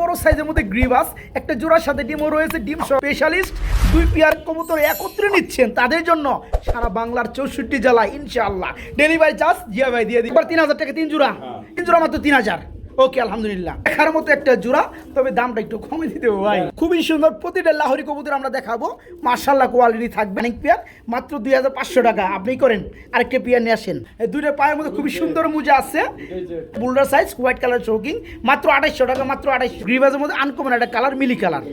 বড় সাইজের মধ্যে গ্রিভাস একটা জোড়ার সাথে ডিমও রয়েছে ডিম স্পেশালিস্ট। দুই পেয়ার কবুতর একত্রে নিচ্ছেন তাদের জন্য সারা বাংলার চৌষট্টি জেলায় ইনশাল্লাহ ডেলিভারি চার্জ জিয়া ভাই দিয়ে দিই এবার তিন হাজার টাকা তিন জোড়া। তিন জোড়া মাত্র তিন হাজার। ওকে, আলহামদুলিল্লাহ। দেখার মতো একটা জোড়া, তবে দামটা একটু কমে দিতে ভাই। খুবই সুন্দর, প্রতিটা লাহরি কবুতর আমরা দেখাবো। মার্শাল্লাহ কোয়ালিটি থাকবে অনেক পেয়ার মাত্র দুই হাজার পাঁচশো টাকা। আপনি করেন, আরেকটা পেয়ার নিয়ে আসেন। দুইটা পায়ের মধ্যে খুবই সুন্দর মুজা আছে। বুলডার সাইজ হোয়াইট কালার চৌকিং মাত্র আঠাইশশো টাকা, মাত্র আঠাইশশো গ্রিভাজের মধ্যে আনকমন একটা কালার মিলি কালার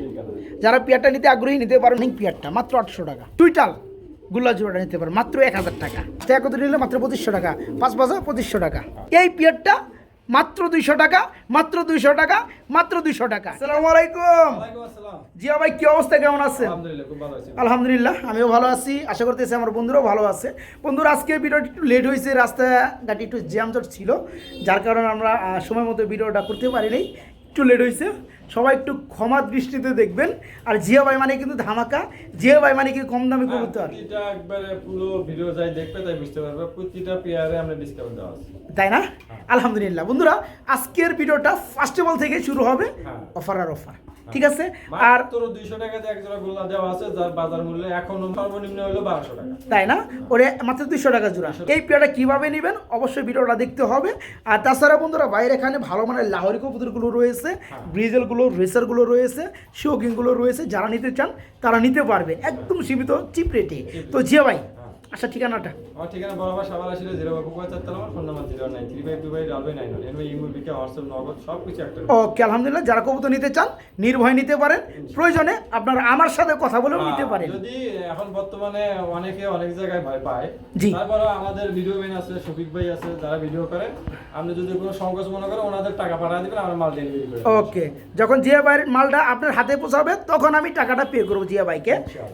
যারা পেয়ারটা নিতে আগ্রহী, নিতে পারেন পেয়ারটা মাত্র আটশো টাকা। টুইটাল গুল্লা জোড়াটা নিতে পারেন, মাত্র এক হাজার টাকা। একত্র নিলে? মাত্র পঁচিশশো টাকা, পাঁচ পাঁচ পঁচিশশো টাকা। এই পেয়ারটা মাত্র দুইশো টাকা মাত্র দুইশো টাকা মাত্র দুইশো টাকা। সালাম আলাইকুম। ওয়ালাইকুম আসসালাম। জিয়া ভাই কি অবস্থা? কেমন আছে আলহামদুলিল্লাহ, খুব ভালো আছি। আলহামদুলিল্লাহ আমিও ভালো আছি। আশা করতেছি আমার বন্ধুরাও ভালো আছে। বন্ধুর আজকে ভিডিওটি একটু লেট হয়েছে রাস্তাঘাটে একটু জ্যামজট ছিল। যার কারণে আমরা সময় মতো ভিডিওটা করতে পারিনি। একটু লেট হয়েছে। সবাই একটু ক্ষমা দৃষ্টিতে দেখবেন। আর জিয়া ভাই মানে কিন্তু ধামাকা। জিয়া ভাই মানে কি কম দামি কবুতর। এটা একবারে পুরো ভিডিও যাই দেখবে তাই বুঝতে পারবে। প্রতিটা পেয়ারে আমরা ডিসকাউন্ট দেওয়া আছে। তাই না? আলহামদুলিল্লাহ। বন্ধুরা আজকের ভিডিওটা ফার্স্ট অফ অল থেকে শুরু হবে। হ্যাঁ। অফার আর অফার। ঠিক আছে? আর মাত্র 200 টাকাতে এক জোড়া গোল্লা দেওয়া আছে যার বাজার মূল্য এখনও সর্বনিম্ন হলো 1200 টাকা। তাই না? ওরে মাত্র দুইশো টাকা জোড়া। এই পেয়ারটা কীভাবে নেবেন? অবশ্যই ভিডিওটা দেখতে হবে। আর তাছাড়া বন্ধুরা বাইরে এখানে ভালো মানের লাহরি কবুতরগুলো রয়েছে ব্রিজেলগুলো রেসারগুলো রয়েছে শোকিংগুলো রয়েছে। যারা নিতে চান তারা নিতে পারবে। একদম সীমিত চিপ রেটে। তো জিয়া ভাই আচ্ছা ঠিকানাটা? আমার ঠিকানা বরাবর সাবার আসলে জিরো বাবু চারতলা আমার phone number zero nine three five two five double nine one NY ইমুল বিকে হোয়াটসঅ্যাপ নগদ সব কিছু একটা। ওকে আলহামদুলিল্লাহ যারা কবুতর নিতে চান নির্ভয় নিতে পারেন। প্রয়োজনে আপনারা আমার সাথে কথা বলেও নিতে পারেন। যদি এখন বর্তমানে অনেকে অনেক জায়গায় ভয় পায়। তারপরে আমাদের ভিডিও ম্যান আছে শফিক ভাই আছে যারা ভিডিও করে। আপনি যদি কোনো সংকোচ মনে করেন ওনাদের টাকা পাঠিয়ে দিবেন আমরা মাল ডেলিভারি করে ওকে যখন জিয়া ভাইয়ের মালটা আপনার হাতে পৌঁছাবে তখন আমি টাকাটা পে করব জিয়া ভাইকে।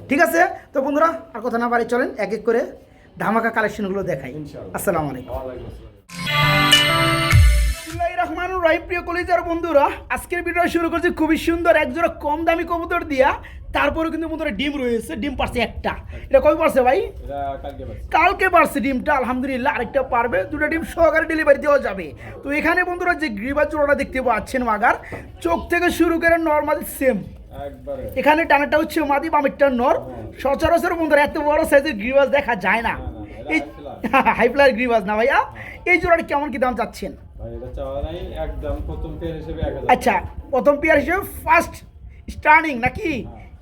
ঠিক আছে? তো বন্ধুরা আর কথা না বাড়ি চলেন এক এক করে ধামাকা কালেকশনগুলো দেখাই। আসসালামু আলাইকুম। রহমানির রহিম প্রিয় কলিজার বন্ধুরা আজকের ভিডিও শুরু করছি খুবই সুন্দর একজোড়া কম দামি কবুতর দিয়া। তারপরে কিন্তু বন্ধুরা ডিম রয়েছে ডিম পারছে একটা। এটা কবে পারছে ভাই? কালকে পারছে। ডিমটা আলহামদুলিল্লাহ আরেকটা পারবে। দুটো ডিম সহকারে ডেলিভারি দেওয়া যাবে। তো এখানে বন্ধুরা যে গ্রিবার জোড়াটা দেখতে পাচ্ছেন মাগার চোখ থেকে শুরু করে নর্মাল সেম এখানে টানাটা হচ্ছে মাদি বামেরটা নর। সচরাচর বন্ধুরা এত বড় সাইজের গ্রিবাস দেখা যায় না। এই high হাই ফ্লায়ার গ্রিবাস না ভাইয়া। এই জোড়াটা কেমন কি দাম চাচ্ছেন? আচ্ছা প্রথম পেয়ার হিসেবে ফার্স্ট স্টার্নিং নাকি?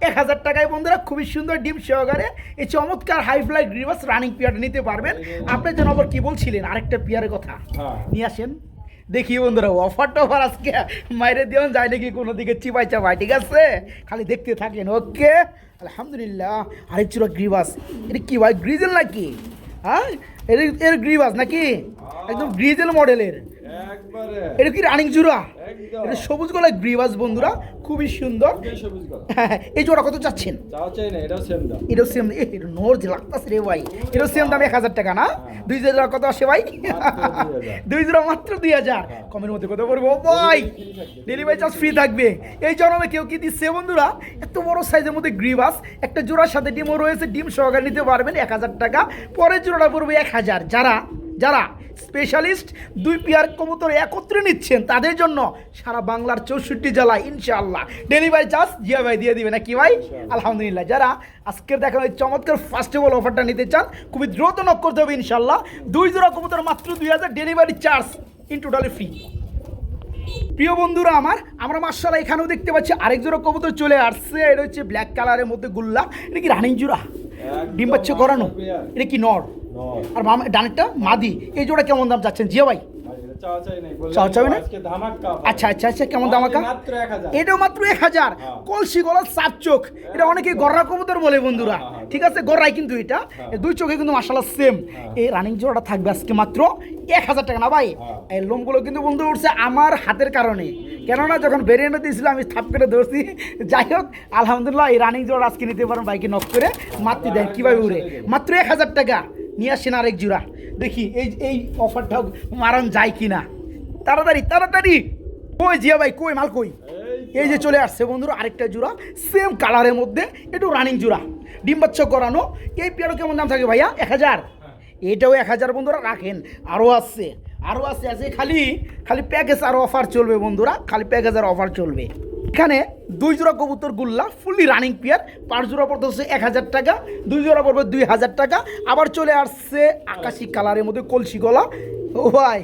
এক হাজার টাকায় বন্ধুরা খুবই সুন্দর ডিম সহকারে এই চমৎকার হাই ফ্লাই গ্রিবাস রানিং পেয়ারটা নিতে পারবেন। আপনি যেন আবার কি বলছিলেন? আরেকটা পেয়ারের কথা। হ্যাঁ। নিয়ে আসেন। দেখি বন্ধুরা অফার টফার আজকে মাইরে দিও যায় নাকি কোনো দিকে চিপাই চাপাই ঠিক আছে? খালি দেখতে থাকেন ওকে আলহামদুলিল্লাহ। আরে চুরা গ্রিবাস। এটা কি ভাই গ্রিজেল নাকি? হ্যাঁ? এর এর গ্রিবাস নাকি? একদম গ্রিজেল মডেলের। এটা কি রানিং এটা সবুজ গলায় গ্রিবাস বন্ধুরা খুবই সুন্দর। এই কলা। হ্যাঁ, এই জোড়া কত চাচ্ছেন? সেম দাম। এটাও সেম এটা নোর যে লাগতাছে রে ভাই। এটাও সেম দাম এক হাজার টাকা না? দুই জোড়া কত আসে ভাই? দুই জোড়া মাত্র দুই হাজার। কমের মধ্যে কত পড়ব? ভাই ডেলিভারি চার্জ ফ্রি থাকবে। এই জন্মে কেউ কি দিচ্ছে বন্ধুরা? এত বড় সাইজের মধ্যে গ্রিবাস একটা জোড়ার সাথে ডিমও রয়েছে ডিম সহকারে নিতে পারবেন এক হাজার টাকা। পরের জোড়াটা পড়বে এক হাজার। যারা যারা স্পেশালিস্ট দুই পেয়ার কবুতর একত্রে নিচ্ছেন তাদের জন্য সারা বাংলার চৌষট্টি জেলায় ইনশাআল্লাহ ডেলিভারি চার্জ জিয়া ভাই দিয়ে দিবে। নাকি ভাই? আলহামদুলিল্লাহ। যারা আজকের দেখানো এই চমৎকার ফার্স্টেবল অফারটা নিতে চান খুবই দ্রুত নক করতে হবে ইনশাআল্লাহ। দুই জোড়া কবুতর মাত্র দুই হাজার delivery charge in totally free প্রিয় বন্ধুরা আমার আমরা মার্শাল এখানেও দেখতে পাচ্ছি আরেক জোড়া কবুতর চলে আসছে। এটা হচ্ছে ব্ল্যাক কালারের মধ্যে গুল্লা। এটা কি রানিং জোড়া? ডিম বাচ্চা করানো? এটা কি নর? নয়। আর বাম ডানেরটা মাদি। এই জোড়া কেমন দাম চাচ্ছেন? জিয়া ভাই? চাওয়া না? আচ্ছা আচ্ছা আচ্ছা কেমন মাত্র 1000 এটাও মাত্র এক হাজার। হ্যাঁ। কলসি গলার সাত চোখ। এটা অনেকে গররা কবুতর বলে বন্ধুরা। হ্যাঁ, হ্যাঁ, ঠিক আছে গররাই কিন্তু এটা। দুই চোখে কিন্তু মাসাল্লাহ সেম এই রানিং জোড়াটা থাকবে আজকে মাত্র এক হাজার টাকা না ভাই? হ্যাঁ। এই লোমগুলো কিন্তু বন্ধু উঠছে আমার হাতের কারণে। কেননা যখন বেরিয়ে দিয়েছিলাম আমি থাপ করে ধরছি। যাই হোক আলহামদুলিল্লাহ এই রানিং জোড়া আজকে নিতে পারেন বাইকে নক করে। মাতৃ দেন কীভাবে উড়ে? মাত্র এক হাজার টাকা। নিয়ে আসছেন আরেক জোড়া। দেখি এই এই অফারটাও মারণ যায় কি না তাড়াতাড়ি তাড়াতাড়ি। কই জিয়া ভাই কই মাল কই? এই যে চলে আসছে বন্ধুর আরেকটা জোড়া সেম কালারের মধ্যে একটু রানিং জোড়া। ডিম বাচ্চা করানো এই পেয়ারও কেমন দাম থাকে ভাইয়া? এক হাজার। এটাও এক হাজার বন্ধুরা রাখেন। আরও আসছে আরও আছে আছে খালি খালি প্যাকেজ আর অফার চলবে বন্ধুরা খালি প্যাকেজ আর অফার চলবে। এখানে দুই জোড়া কবুতর গুল্লা ফুললি রানিং পেয়ার পাঁচ জোড়া পড়তে হচ্ছে এক হাজার টাকা দুই জোড়া পড়বে দুই হাজার টাকা। আবার চলে আসছে আকাশি কালারের মধ্যে কলসি গলা। ও ভাই।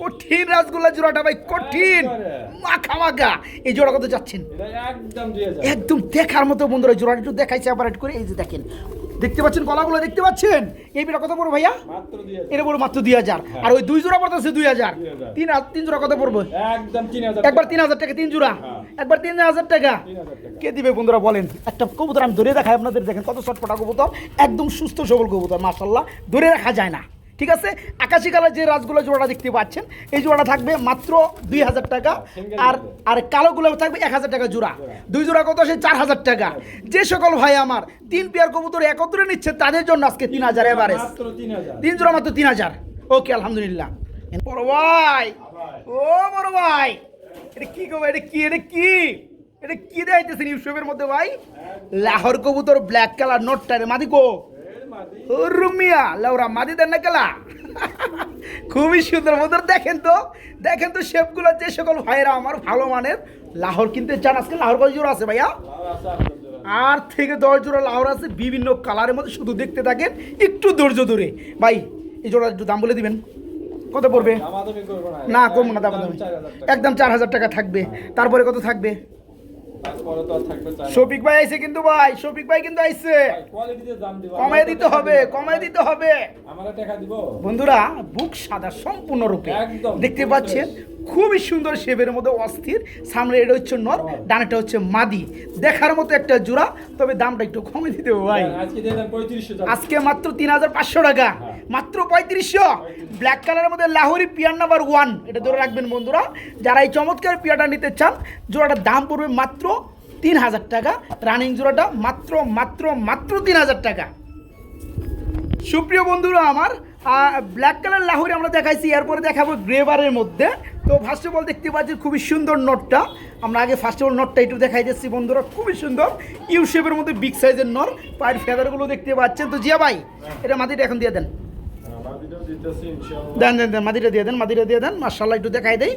কঠিন রাসগোল্লা জোড়াটা ভাই কঠিন। মাখা মাখা। এই জোড়া কত যাচ্ছেন একদম একদম দেখার মতো বন্ধুরা জোড়াটা একটু দেখাইছে অপারেট করে। এই যে দেখেন দেখতে পাচ্ছেন কলাগুলো দেখতে পাচ্ছেন? এই বিরা কত পড়ব ভাইয়া? এর এটা পড়ব মাত্র দুই হাজার। আর ওই দুই জোড়া পড়তেছে দুই হাজার। তিন হাজার তিন জোড়া কত পড়ব? একবার তিন হাজার টাকা তিন জোড়া। হ্যাঁ। একবার তিন হাজার টাকা। তিন হাজার টাকা। কে দিবে বন্ধুরা বলেন? একটা কবুতর আমি ধরে দেখাই আপনাদের দেখেন কত চটপটা কবুতর। একদম সুস্থ সবল কবুতর মাসাল্লাহ ধরে রাখা যায় না। ঠিক আছে? আকাশি কালার যে রাজগুলো জোড়াটা দেখতে পাচ্ছেন এই জোড়াটা থাকবে মাত্র দুই হাজার টাকা। আর। আর কালোগুলো থাকবে এক হাজার টাকা জোড়া। দুই জোড়া কত সে চার হাজার টাকা। যে সকল ভাই আমার তিন পেয়ার কবুতর একত্রে নিচ্ছে তাদের জন্য আজকে তিন হাজার এভারেজ তিন জোড়া মাত্র তিন হাজার। ওকে আলহামদুলিল্লাহ। বড় ভাই। ও বড় ভাই। এটা কি গো এটা কি? এটা কি? এটা কি দেখাইতেছেন ইউসুফের মধ্যে ভাই? লাহোর কবুতর ব্ল্যাক কালার নোটটা রে মাদিকো রুমিয়া লাউরা না কেলা? খুবই সুন্দর। বন্ধুরা দেখেন তো দেখেন তো শেপগুলো যে সকল ভাইয়েরা আমার ভালো মানের লাহোর কিনতে চান। আজকে লাহোর কত জোড়া আছে ভাইয়া? আর থেকে দশ জোড়া লাউর আছে বিভিন্ন কালারের মধ্যে শুধু দেখতে থাকেন একটু ধৈর্য ধরে। ভাই এই জোড়া একটু দাম বলে দিবেন। কত পড়বে? না। কম না দাম। একদম চার হাজার টাকা থাকবে। তারপরে কত থাকবে? শফিক ভাই আইছে কিন্তু ভাই শফিক ভাই কিন্তু আইছে। কমাই দিতে হবে কমাই দিতে হবে। আমারে টাকা দিব। বন্ধুরা বুক সাদা সম্পূর্ণ রূপে দেখতে পাচ্ছেন? খুবই সুন্দর শেপের মধ্যে অস্থির। সামনে এটা হচ্ছে নর ডানেটা হচ্ছে মাদি। দেখার মতো একটা জোড়া তবে দামটা একটু কমে দিতে ভাই। আজকে টাকা। আজকে মাত্র তিন হাজার পাঁচশো টাকা। মাত্র পঁয়ত্রিশশো। ব্ল্যাক কালারের মধ্যে লাহোরি পিয়ার নাম্বার ওয়ান এটা ধরে রাখবেন বন্ধুরা যারা এই চমৎকার পিয়াটা নিতে চান জোড়াটার দাম পড়বে মাত্র তিন হাজার টাকা। রানিং জোড়াটা মাত্র মাত্র মাত্র তিন হাজার টাকা। সুপ্রিয় বন্ধুরা আমার ব্ল্যাক কালার লাহোরি আমরা দেখাইছি এরপরে দেখাবো গ্রেবারের মধ্যে। তো ফার্স্ট অফ অল দেখতে পাচ্ছি খুবই সুন্দর নটটা। আমরা আগে ফার্স্ট অফ অল নোটটা একটু দেখাই দিচ্ছি বন্ধুরা খুবই সুন্দর। ইউ শেপের মধ্যে বিগ সাইজের নর পায়ের ফেদারগুলো দেখতে পাচ্ছেন। তো জিয়া ভাই এটা মাটিটা এখন দিয়ে দেন। ইনশাআল্লাহ। দেন দেন দেন মাদিটা দিয়ে দেন মাদিটা দিয়ে দেন মার্শাল্লাহ একটু দেখাই দেই।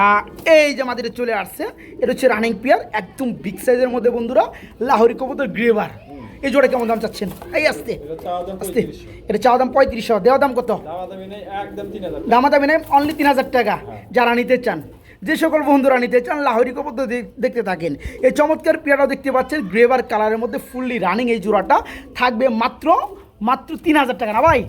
আহ, এই যে মাদিটা চলে আসছে এটা হচ্ছে রানিং পিয়ার একদম বিগ সাইজের মধ্যে বন্ধুরা লাহোরি কবুতর গ্রেভার এই জোড়া কেমন দাম চাচ্ছেন? এই আসতে আসতে। এটা চাওয়া দাম পঁয়ত্রিশশো দেওয়া দাম কত? দামা দামি নেই অনলি তিন হাজার টাকা। যারা নিতে চান যে সকল বন্ধুরা নিতে চান লাহোরি দে- দেখতে থাকেন। এই চমৎকার পেয়ারাও দেখতে পাচ্ছেন গ্রেভার কালারের মধ্যে ফুললি রানিং এই জোড়াটা। থাকবে মাত্র মাত্র তিন হাজার টাকা না ভাই?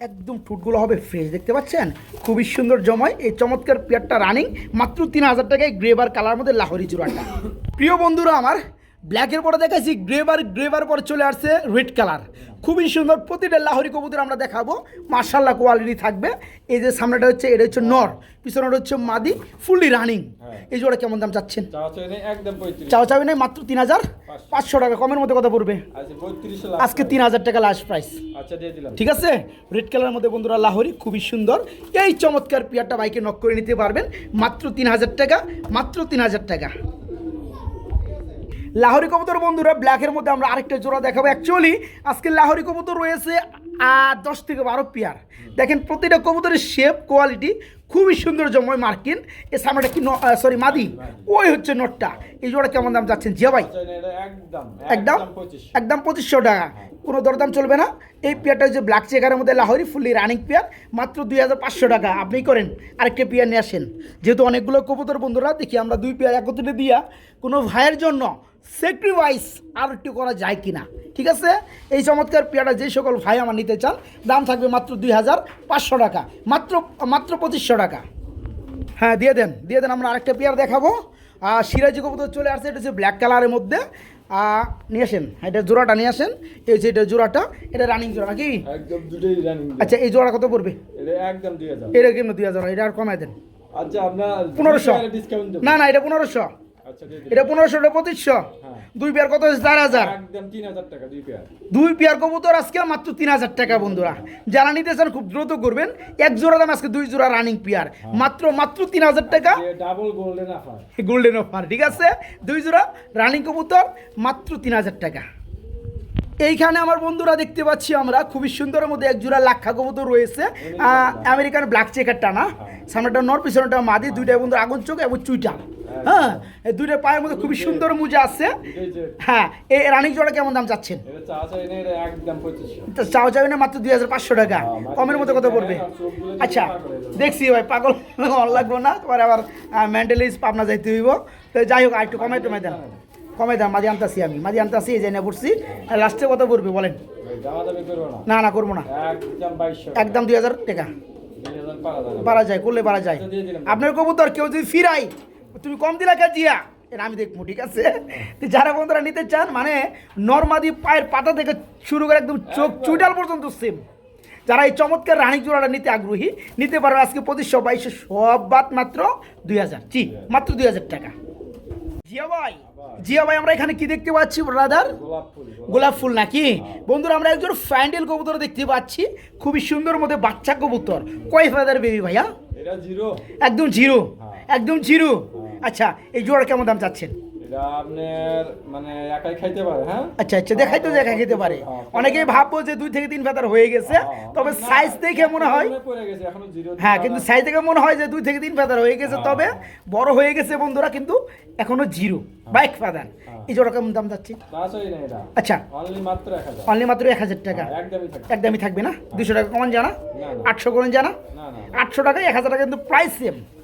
একদম ঠুটগুলো হবে ফ্রেশ দেখতে পাচ্ছেন? খুবই সুন্দর জমায় এই চমৎকার পেয়ারটা রানিং মাত্র তিন হাজার টাকায় গ্রেভার কালার মধ্যে লাহোরি জোড়াটা। প্রিয় বন্ধুরা আমার ব্ল্যাকের পরে দেখাচ্ছি গ্রেভার গ্রেভার পরে চলে আসছে রেড কালার খুবই সুন্দর প্রতিটা লাহরি কবুতর আমরা দেখাবো। মার্শাল্লাহ কোয়ালিটি থাকবে। এই যে সামনেটা হচ্ছে এটা হচ্ছে নর পিছনেটা হচ্ছে মাদি ফুললি রানিং হ্যাঁ। এই জোড়া কেমন দাম চাচ্ছেন? চাওয়া চাবি নাই মাত্র তিন হাজার পাঁচশো। টাকা কমের মধ্যে কথা পড়বে? আজকে তিন হাজার টাকা লাস্ট প্রাইস আচ্ছা দিয়ে দিলাম। ঠিক আছে? রেড কালারের মধ্যে বন্ধুরা লাহরি খুবই সুন্দর। এই চমৎকার পিয়ারটা বাইকে নক করে নিতে পারবেন। মাত্র তিন হাজার টাকা মাত্র তিন হাজার টাকা। লাহোরি কবুতর বন্ধুরা ব্ল্যাকের মধ্যে আমরা আরেকটা জোড়া দেখাবো অ্যাকচুয়ালি আজকে লাহোরি কবুতর রয়েছে দশ থেকে বারো পেয়ার। দেখেন প্রতিটা কবুতরের শেপ কোয়ালিটি খুবই সুন্দর জময় মার্কিন। এর সামনেটা কি সরি মাদি? ওই হচ্ছে নোটটা। এই জোড়া কেমন দাম যাচ্ছেন? জিয়া ভাই? একদম একদম? পঁচিশশো একদম পঁচিশশো টাকা। কোনো দরদাম চলবে না। এই পেয়ারটা হচ্ছে ব্ল্যাক চেকারের মধ্যে লাহোরি ফুললি রানিং পেয়ার মাত্র দুই হাজার পাঁচশো টাকা। আপনি করেন আরেকটা পেয়ার নিয়ে আসেন। যেহেতু অনেকগুলো কবুতর বন্ধুরা দেখি আমরা দুই পেয়ার একত্রে দিয়া কোনো ভাইয়ের জন্য স্যাক্রিফাইস আর একটু করা যায় কি না ঠিক আছে? এই চমৎকার পেয়ারটা যে সকল ভাই আমার নিতে চান দাম থাকবে মাত্র দুই হাজার পাঁচশো টাকা। মাত্র মাত্র পঁচিশশো টাকা। হ্যাঁ দিয়ে দেন দিয়ে দেন আমরা আরেকটা পেয়ার দেখাবো। আর সিরাজি কবুতর চলে আসছে এটা হচ্ছে ব্ল্যাক কালারের মধ্যে। নিয়ে আসেন এটা জোড়াটা নিয়ে আসেন। এই হচ্ছে এটা জোড়াটা এটা রানিং জোড়া নাকি? একদম দুটোই রানিং আচ্ছা এই জোড়া কত পড়বে? এটা একদম দুই হাজার। এটা কেমন দুই হাজার এটা আর কমাই দেন। আচ্ছা আপনার পনেরোশো। না না এটা পনেরোশো। এটা পনেরোশোটা পঁচিশশো। হ্যাঁ। দুই পেয়ার কত হচ্ছে চার হাজার। দুই পেয়ার। কবুতর আজকে মাত্র তিন হাজার টাকা বন্ধুরা। যারা নিতে চান খুব দ্রুত করবেন। এক জোড়া দাম আজকে দুই জোড়া রানিং পেয়ার মাত্র মাত্র তিন হাজার টাকা। গোল্ডেন অফার ঠিক আছে? দুই জোড়া রানিং কবুতর মাত্র তিন হাজার টাকা। এইখানে আমার বন্ধুরা দেখতে পাচ্ছি আমরা খুবই সুন্দরের মধ্যে এক জোড়া লাক্ষা কবুতর রয়েছে। আমেরিকান ব্ল্যাক চেকারটা না? সামনেটা নর পিছনেটা মাদি দুইটা বন্ধু আগুন চোখ এবং চুইটা। হ্যাঁ এই দুইটা পায়ের মধ্যে খুবই সুন্দর মুজা আছে। হ্যাঁ এই রানিং জোড়া কেমন দাম চাচ্ছেন? এটা চা না মাত্র দুই হাজার পাঁচশো টাকা। কমের মধ্যে কত পড়বে? আচ্ছা দেখছি ভাই পাগল অন লাগবো না? তোমার আবার মেন্টালিস পাবনা যাইতে হইব। তো যাই হোক আর একটু কমাই টমাই দেন। কমাই দেন মাঝে আনতাছি আমি। মাঝে আনতাছি এই জানি পড়ছি লাস্টে কত পড়বে বলেন? দামা দামি না না করব না। একদম দুই হাজার টাকা। পারা যায় করলে পারা যায়। আপনার কবুতর কেউ যদি ফিরাই তুমি কম দিলা কে জিয়া? এটা আমি দেখব ঠিক আছে? তো যারা বন্ধুরা নিতে চান মানে নর্মাদি পায়ের পাতা থেকে শুরু করে একদম চোখ চুইটাল পর্যন্ত সেম যারা এই চমৎকার রানী জোড়াটা নিতে আগ্রহী নিতে পারো আজকে পঁচিশশো বাইশশো সব বাদ মাত্র দুই হাজার। জি মাত্র দুই হাজার টাকা। জিয়া ভাই জিয়া ভাই আমরা এখানে কি দেখতে পাচ্ছি ব্রাদার গোলাপ ফুল গোলাপ- গোলাপ ফুল। নাকি? বন্ধুরা আমরা একজন ফ্যান্ডেল কবুতর দেখতে পাচ্ছি খুবই সুন্দর মধ্যে বাচ্চা কবুতর। কয় ফাদার বেবি ভাইয়া? একদম জিরো। হ্যাঁ। একদম জিরো। আচ্ছা এই জোড়া কেমন দাম চাচ্ছেন? এটা আপনার মানে একাই খাইতে পারে হ্যাঁ? আচ্ছা আচ্ছা দেখাই তো দেখা খেতে পারে। অনেকেই ভাববো যে দুই থেকে তিন হয়ে গেছে তবে সাইজ দেখে মনে হয় পড়ে গেছে এখনও জিরো হ্যাঁ কিন্তু সাইজ দেখে মনে হয় যে দুই থেকে তিন হয়ে গেছে তবে বড় হয়ে গেছে বন্ধুরা কিন্তু এখনও জিরো। বাইক ফেদার এই জোড়া কেমন দাম যাচ্ছে। আচ্ছা। অনলি মাত্র এক হাজার। টাকা। হ্যাঁ, একদমই থাকবে। না? দুশো টাকা কমান জানা। আটশো করেন জানা আটশো টাকা এক হাজার টাকা কিন্তু প্রাইস সেম হ্যাঁ।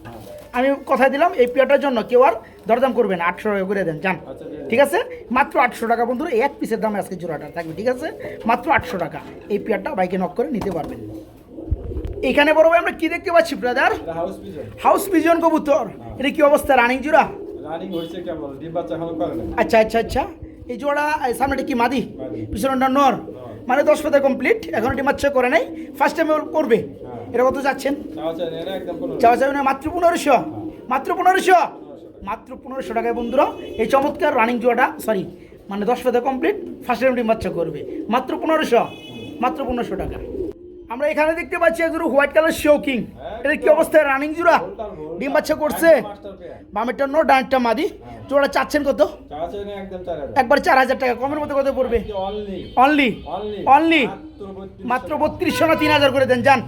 আমি কথা দিলাম এই পিয়াটার জন্য কেউ আর দরদাম করবেন আটশো টাকা করে দেন যান। আচ্ছা ঠিক আছে? মাত্র আটশো টাকা বন্ধুরা এক পিসের দাম আজকে জোড়াটা থাকবে ঠিক আছে? মাত্র আটশো টাকা। এই পেয়ারটা বাইকে নক করে নিতে পারবেন। এখানে বড় ভাই আমরা কি দেখতে পাচ্ছি ব্রাদার হাউস পিজন কবুতর। এটা কি অবস্থা রানিং জোড়া? আচ্ছা আচ্ছা আচ্ছা। এই জোড়া সামনেটা কি মাদি? মাদি। পিছনটা নর। মানে দশ পাতা কমপ্লিট এখন এটি মাচ্ছা করে নাই। ফার্স্ট টাইম করবে। হ্যাঁ। এটা কত যাচ্ছেন? চাওয়া চাই না মাত্র পনেরোশো। মাত্র পনেরোশো? মাত্র পনেরোশো টাকায় বন্ধুরা এই চমৎকার রানিং জোয়াটা সরি মানে দশ পাতা কমপ্লিট ফার্স্ট টাইম ডিম বাচ্চা করবে। মাত্র পনেরোশো। মাত্র পনেরোশো টাকা। আমরা এখানে দেখতে পাচ্ছি একজন হোয়াইট কালার শৌকিং এটা কি অবস্থায় রানিং জোড়া। ডিম বাচ্চা করছে। বামেরটা নো ডানটা মাদি। জোড়া চাচ্ছেন কত? একবার চার হাজার টাকা। কমের মধ্যে কত পড়বে? অনলি অনলি মাত্র বত্রিশশো না তিন হাজার করে দেন যান।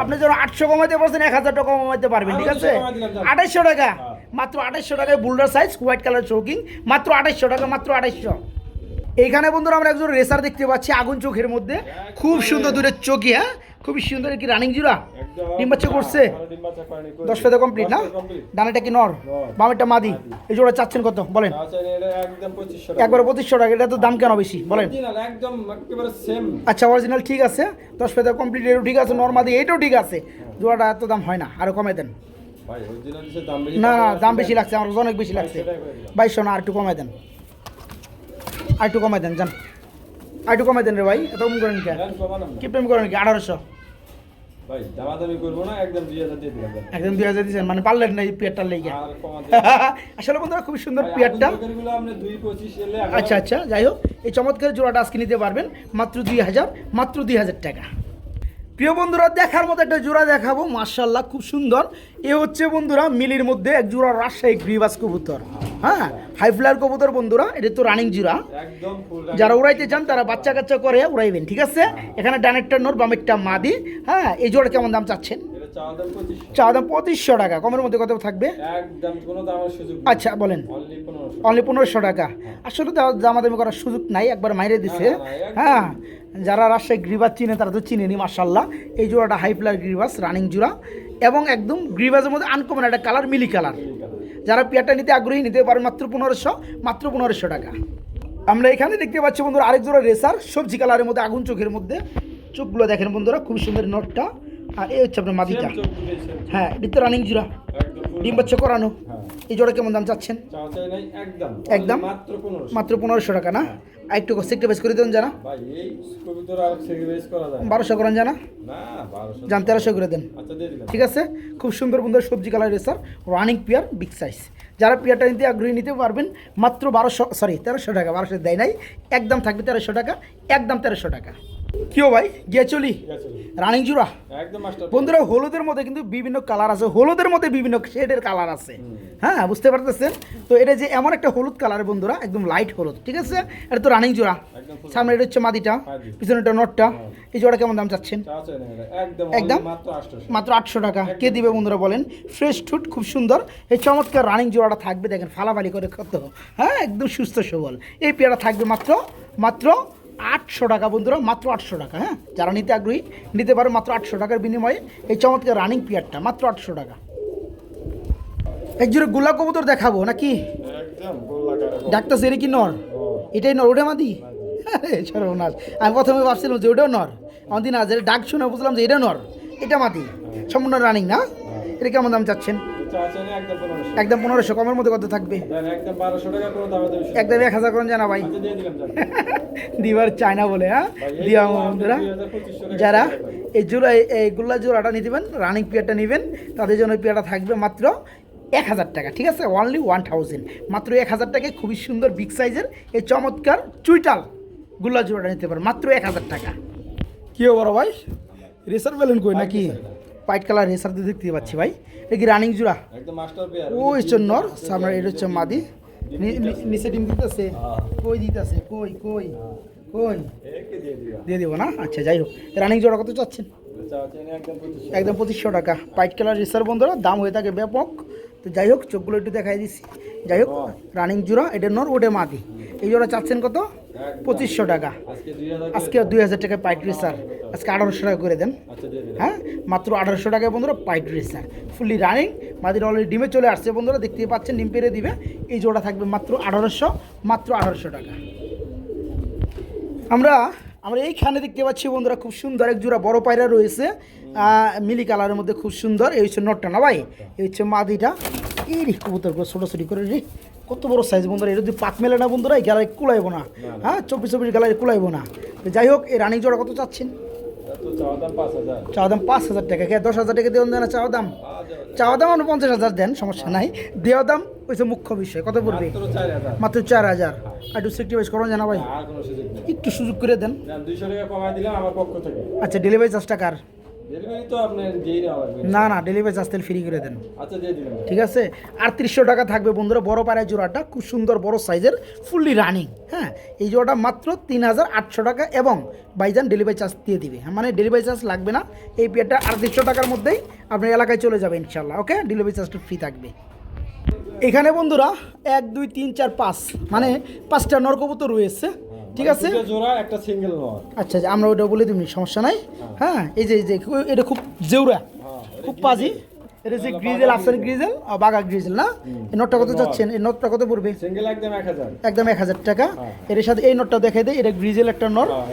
আপনি যখন আটশো কমাইতে পারছেন এক হাজার টাকা কমাইতে পারবেন ঠিক আছে? 800 কমাই দিলাম, যান। আঠাইশশো টাকা। মাত্র আঠাইশশো টাকায় বুলডার সাইজ হোয়াইট কালার চৌকিং। মাত্র আঠাইশশো টাকা মাত্র আঠাইশশো। এইখানে বন্ধুরা আমরা একজন রেসার দেখতে পাচ্ছি আগুন চোখের মধ্যে। খুব সুন্দর দূরের চোখি হ্যাঁ? খুবই সুন্দর কি রানিং জুড়া। একদম। ডিম বাচ্চা করছে। দশ পেতে কমপ্লিট না? ডানাটা কি নর? বামেরটা মাদি। এই জোড়া চাচ্ছেন কত? বলেন। একবার পঁচিশশো টাকা। এটা তো দাম কেন বেশি? বলেন। আচ্ছা অরিজিনাল ঠিক আছে। দশ পেতে কমপ্লিট এটাও ঠিক আছে। নর মাদি এইটাও ঠিক আছে। জোড়াটা এত দাম হয় না। আরও কমে দেন। না না দাম বেশি লাগছে। আমার অনেক বেশি লাগছে। করে দিলাম। বাইশশো না আর একটু কমাই দেন। আর একটু কমাই দেন যান আর একটু কমাই দেন রে ভাই এত কম করেন কে। কি প্রেম করেন কি? আঠারোশো। ভাই দামাদামি করব না একদম দুই হাজার দিয়ে দিলাম একদম দুই হাজার দিয়েছেন মানে পারলেন না এই পেয়ারটার লেগে। আর আসলে বন্ধুরা খুবই সুন্দর পেয়ারটা আচ্ছা আচ্ছা যাই হোক এই চমৎকার জোড়াটা আজকে নিতে পারবেন মাত্র দুই হাজার মাত্র দুই হাজার টাকা। প্রিয় বন্ধুরা দেখার মতো একটা জোড়া দেখাবো। মার্শাল্লাহ খুব সুন্দর। এ হচ্ছে বন্ধুরা মিলির মধ্যে এক জোড়া রাজশাহী গ্রিবাস কবুতর। হ্যাঁ হাই ফ্লায়ার কবুতর বন্ধুরা এটা তো রানিং জোড়া। যারা উড়াইতে চান তারা বাচ্চা কাচ্চা করে উড়াইবেন ঠিক আছে? এখানে ডানেরটা নোর বামেরটা মাদি। হ্যাঁ এই জোড়া কেমন দাম চাচ্ছেন? চা দাম পঁচিশশো। টাকা। কমের মধ্যে কত থাকবে? আচ্ছা বলেন। অনলি পনেরোশো। টাকা। আসলে দামাদামি করার সুযোগ নাই একবার মাইরে দিছে। হ্যাঁ। যারা রাজশাহী গ্রিবাস চিনে তারা তো চিনেনি মার্শাল্লাহ এই জোড়াটা হাই ফ্লার গ্রিবাস রানিং জোড়া। এবং একদম গ্রিবাসের মধ্যে আনকমন একটা কালার মিলি কালার যারা পেয়ারটা নিতে আগ্রহী নিতে পারে মাত্র পনেরোশো মাত্র পনেরোশো টাকা। আমরা এখানে দেখতে পাচ্ছি বন্ধুরা আরেক জোড়া রেসার সবজি কালারের মধ্যে আগুন চোখের মধ্যে। চোখগুলো দেখেন বন্ধুরা খুব সুন্দর নটটা। আর এই হচ্ছে আপনার মাদিটা। হ্যাঁ এটা তো রানিং জোড়া। full ডিম বাচ্চা করানো হ্যাঁ। এই জোড়া কেমন দাম চাচ্ছেন? একদম। একদম? মাত্র পনেরোশো। টাকা না? আর একটু সেক্রিফাইস করে দেন জানা। বারোশো করেন জানা? না বারোশো যান তেরোশো করে দেন। আচ্ছা ঠিক আছে? খুব সুন্দর সুন্দর সবজি colour racer running pair big size যারা পেয়ারটা নিতে আগ্রহী নিতে পারবেন মাত্র বারোশো সরি তেরোশো টাকা। বারোশো দেয় নাই। একদম থাকবে তেরোশো টাকা একদম তেরোশো টাকা। কিও ভাই? গিয়ে চলি। রানিং মাস্টার বন্ধুরা হলুদের মধ্যে কিন্তু বিভিন্ন কালার আছে। হলুদের মধ্যে বিভিন্ন শেডের কালার আছে। হ্যাঁ বুঝতে পারতেছেন? তো এটা যে এমন একটা হলুদ কালার বন্ধুরা একদম লাইট হলুদ ঠিক আছে? এটা তো রানিং জোড়া সামনে এটা হচ্ছে মাদিটা মাদি। পিছনেটা নটটা এই জোড়া কেমন দাম চাচ্ছেন। একদম? মাত্র আটশো। টাকা। কে দিবে বন্ধুরা বলেন? ফ্রেশ টুট খুব সুন্দর। এই চমৎকার রানিং জোড়াটা থাকবে দেখেন ফালাফালি করে কত। হ্যাঁ একদম সুস্থ সবল। এই পেয়ারা থাকবে মাত্র মাত্র আটশো টাকা বন্ধুরা মাত্র আটশো টাকা হ্যাঁ? যারা নিতে আগ্রহী নিতে পারো মাত্র আটশো টাকার বিনিময়ে এই চমৎকার রানিং পেয়ারটা মাত্র আটশো টাকা। এক জোড়ে গোলা কবুতর দেখাবো নাকি? ডাক্তার সেরে কি নর? এটাই নর ওটা মাদি? সর্বনাশ আমি প্রথমে ভাবছিলাম যে ওটাও নর। আমাদের না যে ডাক শুনে বুঝলাম যে এটা নর এটা মাদি। সম্পূর্ণ রানিং না? এটা কেমন দাম চাচ্ছেন? একদম 1500 একদম পনেরোশো কমের মধ্যে কত থাকবে? একদম 1200 টাকা করে দাও দেবে একদম এক হাজার করেন জানা ভাই। আচ্ছা দিবার চায়না বলে হ্যাঁ? দিয়া বন্ধুরা যারা এই জোড়া এই- এই গুল্লা জোড়াটা নিতেবেন রানিং পিয়ারটা নেবেন তাদের জন্য পিয়ারটা থাকবে মাত্র এক হাজার টাকা ঠিক আছে? অনলি ওয়ান থাউজেন্ড মাত্র এক হাজার টাকায় খুবই সুন্দর বিগ সাইজের এই চমৎকার চুইটাল গুল্লা জোড়াটা নিতে পারেন মাত্র এক হাজার টাকা। কি বড় ভাই? রেসার বেলুন কই নাকি? হোয়াইট কালার রেসার দেখতে পাচ্ছি ভাই। এটা কি রানিং জোড়া? একদম মাস্টার পেয়ার ও হচ্ছে নর সামনে এটা হচ্ছে মাদি। নিচে ডিম দিতেছে। কই দিতেছে? কই কই কই? একে দিয়ে দিবা। না? আচ্ছা যাই হোক। রানিং জোড়া কত চাচ্ছেন? একদম পঁচিশশো। টাকা। হোয়াইট কালার রিসার বন্ধুরা দাম হয়ে থাকে ব্যাপক। তো যাই হোক চোখগুলো একটু দেখাই দিচ্ছি যাই হোক রানিং জোড়া এটা নর ওটা মাদি। এই জোড়া চাচ্ছেন কত? পঁচিশশো টাকা। আজকে দুই হাজার টাকায় পাইট স্যার। আজকে আঠারোশো টাকা করে দেন। হ্যাঁ? মাত্র আঠারোশো টাকায় বন্ধুরা পাইট স্যার। ফুললি রানিং মাদির অলরেডি ডিমে চলে আসছে বন্ধুরা, দেখতেই পাচ্ছেন, ডিম পেরে দিবে। এই জোড়া থাকবে মাত্র আঠারোশো মাত্র আঠারোশো টাকা। আমরা আমরা এইখানে দেখতে পাচ্ছি বন্ধুরা, খুব সুন্দর এক জোড়া বড় পায়রা রয়েছে। মিলি কালারের মধ্যে খুব সুন্দর। এই হচ্ছে নটটা না ভাই? এই হচ্ছে মাদিটা। এই রে কবুতর ছোটো করে রে। কত বড় সাইজ বন্ধুরা? এটা যদি পাক মেলে না বন্ধুরা এই গ্যালারি কুলাইবো না। হ্যাঁ চব্বিশ চব্বিশ গ্যালারি কুলাইব না। যাই হোক এই রানিং জোড়া কত চাচ্ছেন? চা দাম 5000 চাওয়া দাম পাঁচ হাজার টাকা। কে দশ হাজার টাকা দেওয়া দেন না চাওয়া দাম? চাওয়া দাম আপনি পঞ্চাশ হাজার দেন সমস্যা নাই। দেওয়া দাম হচ্ছে মুখ্য বিষয়। কত পড়বে? মাত্র চার হাজার। একটু সেক্টিভাইজ করুন জানা ভাই। একটু সুযোগ করে দেন। জান 200 টাকা কমায় দিলাম আমার পক্ষ থেকে। আচ্ছা ডেলিভারি চার্জটা কার? ডেলিভারি তো আপনি যেই না না ডেলিভারি চার্জ তেল ফ্রি করে দেন। আচ্ছা দিয়ে ঠিক আছে? আটত্রিশশো টাকা থাকবে বন্ধুরা বড় পাড়ায় জোড়াটা খুব সুন্দর বড় সাইজের ফুললি রানিং হ্যাঁ? এই জোড়াটা মাত্র তিন হাজার আটশো টাকা এবং বাইজান ডেলিভারি চার্জ দিয়ে দিবে। হ্যাঁ, মানে ডেলিভারি চার্জ লাগবে না। এই পেয়ারটা আটত্রিশশো টাকার মধ্যেই আপনার এলাকায় চলে যাবে ইনশাল্লাহ ওকে ডেলিভারি চার্জটা ফ্রি থাকবে। এখানে বন্ধুরা এক দুই তিন চার পাঁচ মানে পাঁচটা নরকবুতর রয়েছে। ঠিক আছে? জোড়া একটা সিঙ্গেল নর আচ্ছা আচ্ছা, আমরা ওটা বলে দিবনি সমস্যা নাই। হ্যাঁ। এই যে এই যে এটা খুব জেউরা হ্যাঁ খুব পাজি। এটা যে গ্রিজেল আফসান গ্রিজেল বাগা গ্রিজেল না? এই নোটটা কত যাচ্ছেন? এই নোটটা কত পড়বে? সিঙ্গেল একদম 1000 একদম এক হাজার টাকা। এর সাথে এই নোটটা দেখাই দেয় এটা গ্রিজেল একটা নট হ্যাঁ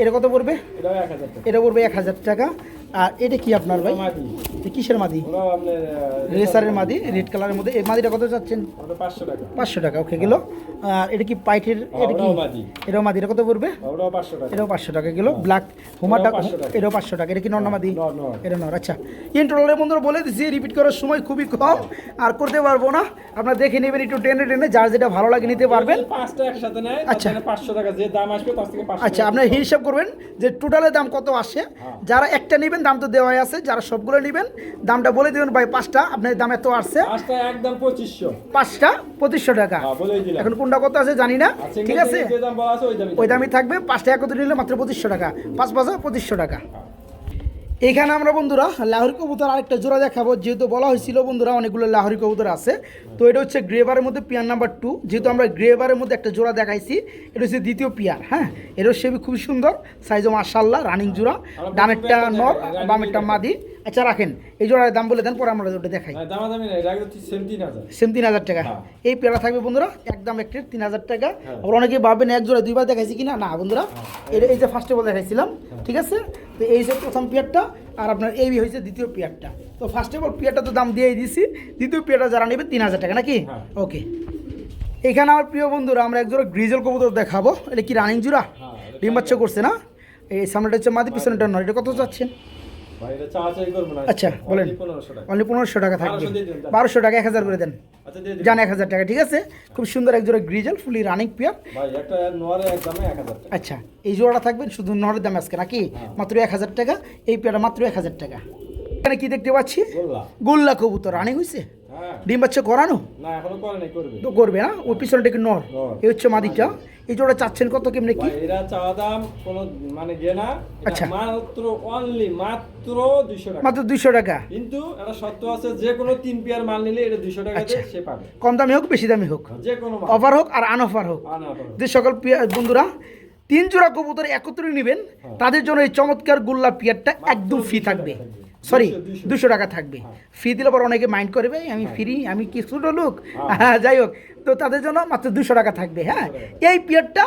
এটা কত পড়বে? এটা 1000 টাকা। এটা পড়বে এক হাজার টাকা। আর এটা কি আপনার ভাই? কিসের মাদি? রেসারের মাদি। রেড কালারের মধ্যে। এই মাদিটা কত চাচ্ছেন? ওটা 500 টাকা। পাঁচশো টাকা ওকে গেল। আর এটা কি পাইটের এটা কি? মাদি। এটাও মাদি এটা কত পড়বে? ওটাও 500 টাকা। এটাও পাঁচশো টাকা গেল। ব্ল্যাক হোমারটা এটাও 500 টাকা। এটাও পাঁচশো টাকা। এটা কি নর্নামাদি নর নর। এটা নর আচ্ছা। ইন্টারনালের বন্ধুরা বলে দিচ্ছি রিপিট করার সময় খুবই কম। আর করতে পারব না। আপনারা দেখে নেবেন একটু টেনে টেনে যার যেটা ভালো লাগে নিতে পারবেন। পাঁচটা একসাথে নেয় আচ্ছা। আচ্ছা 500 টাকা যে দাম আসবে তার থেকে 500 আচ্ছা আপনার হিসাব করবেন যে টোটালের দাম কত আসে। যারা একটা নেবেন দাম তো দেওয়াই আছে যারা সবগুলো নেবেন দামটা বলে দিবেন ভাই পাঁচটা আপনার দাম এত আসছে। পাঁচটা একদম পঁচিশশো। পাঁচটা পঁচিশশো টাকা। হ্যাঁ এখন কোনটা কত আছে জানি না ঠিক আছে? ওই দামই থাকবে। পাঁচটা একত্রে নিলে মাত্র পঁচিশশো টাকা পাঁচ পাঁচ পঁচিশশো টাকা। এখানে আমরা বন্ধুরা লাহরি কবুতর আরেকটা জোড়া দেখাবো। যেহেতু বলা হয়েছিল বন্ধুরা অনেকগুলো লাহরি কবুতর আছে। তো এটা হচ্ছে গ্রেবারের মধ্যে পিয়ার নাম্বার টু যেহেতু আমরা গ্রেবারের মধ্যে একটা জোড়া দেখাইছি এটা হচ্ছে দ্বিতীয় পিয়ার হ্যাঁ? এটা হচ্ছে খুব সুন্দর সাইজও মার্শাল্লাহ রানিং জোড়া। ডানেরটা নর বামেরটা মাদি। আচ্ছা রাখেন। এই জোড়ার দাম বলে দেন পরে আমরা ওটা দেখাই। একদম সেম 3000 তিন হাজার টাকা। হ্যাঁ। এই পেয়ারা থাকবে বন্ধুরা একদম একটি তিন হাজার টাকা। হ্যাঁ। আবার অনেকে ভাববেন এক জোড়া দুইবার দেখাইছি কিনা? না বন্ধুরা এটা এই যে ফার্স্টে বল দেখাইছিলাম ঠিক আছে? তো এই যে প্রথম পেয়ারটা আর আপনার এই হয়েছে দ্বিতীয় পেয়ারটা। তো ফার্স্ট অফ অল পেয়ারটা তো দাম দিয়েই দিছি দ্বিতীয় পেয়ারটা যারা নেবে তিন হাজার টাকা নাকি? হ্যাঁ। ওকে। এখানে আমার প্রিয় বন্ধুরা আমরা এক জোড়া গ্রিজেল কবুতর দেখাবো। এটা কি রানিং জোড়া? হ্যাঁ, ডিম বাচ্চা করছে না? এই সামনেটা হচ্ছে মাদি পিছনেটা নয়। এটা কত চাচ্ছেন? আচ্ছা, বলেন। অনলি পনেরোশো টাকা থাকবে। 1200 দিয়ে দিন, যান। বারোশো টাকা এক হাজার করে দেন। আচ্ছা যান এক হাজার টাকা ঠিক আছে? খুব সুন্দর এক জোড়া গ্রিজেল ফুলি রানিং পেয়ার আচ্ছা এই জোড়াটা থাকবেন শুধু নরের দাম আজকে নাকি? হ্যাঁ। মাত্র এক হাজার টাকা এই পেয়ারটা মাত্র এক হাজার টাকা। এখানে কি দেখতে পাচ্ছি? গোল্লা। কবুতর। রানিং হয়েছে হ্যাঁ। ডিম বাচ্চা করানো? তো করবে না? ওই পিছনটা একটু নর। এই হচ্ছে মাদিটা। এই জোড়া চাচ্ছেন কত কেমনে কি? এরা চাওয়া দাম কোনো মানে না। আচ্ছা। মাত্র অনলি মাত্র টাকা। মাত্র টাকা। কিন্তু এটা সত্য আছে যে কোনো তিন পেয়ার মাল নিলে এটা দুইশো টাকা আচ্ছা। সে পাবে। কম দামি হোক বেশি দামি হোক। যে কোনো অফার হোক আর আনঅফার হোক। যে সকল বন্ধুরা তিন জোড়া কবুতর একত্রে নেবেন হ্যাঁ। তাদের জন্য এই চমৎকার গোল্লা পিয়ারটা একদম ফ্রি 200 থাকবে। সরি 200 200 দুশো টাকা থাকবে। ফি দিলে পর অনেকে মাইন্ড করবে আমি ফ্রি আমি কি ছোটো লোক? হ্যাঁ। হ্যাঁ যাই হোক তো তাদের জন্য মাত্র দুশো টাকা থাকবে হ্যাঁ? এই পিয়ারটা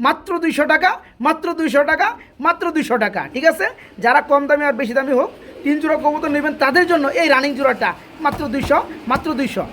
মাত্র দুইশো টাকা মাত্র দুইশো টাকা মাত্র দুইশো টাকা ঠিক আছে? যারা কম দামি আর বেশি দামি হোক তিন জোড়া কবুতর নেবেন তাদের জন্য এই রানিং জোড়াটা মাত্র দুইশো মাত্র দুইশো।